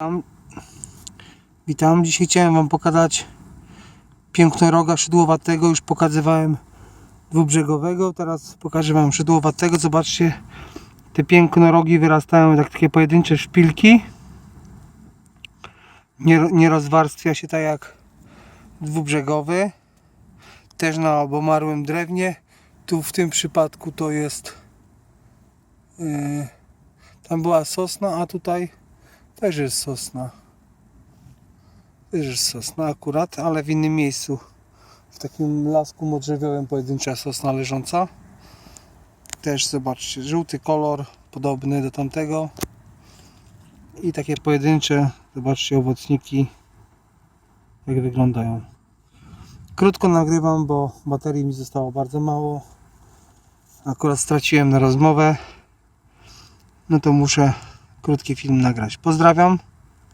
Witam. Witam. Dzisiaj chciałem Wam pokazać pięknoroga szydłowatego. Już pokazywałem dwubrzegowego. Teraz pokażę Wam szydłowatego. Zobaczcie, te pięknorogi wyrastają jak takie pojedyncze szpilki. Nie, nie rozwarstwia się tak jak dwubrzegowy. Też na obomarłym drewnie. Tu w tym przypadku to jest yy, tam była sosna, a tutaj też jest sosna. Też jest sosna akurat, ale w innym miejscu. W takim lasku modrzewiowym pojedyncza sosna leżąca. Też zobaczcie, żółty kolor, podobny do tamtego. I takie pojedyncze, zobaczcie owocniki, jak wyglądają. Krótko nagrywam, bo baterii mi zostało bardzo mało. Akurat straciłem na rozmowę. No to muszę krótki film nagrać. Pozdrawiam.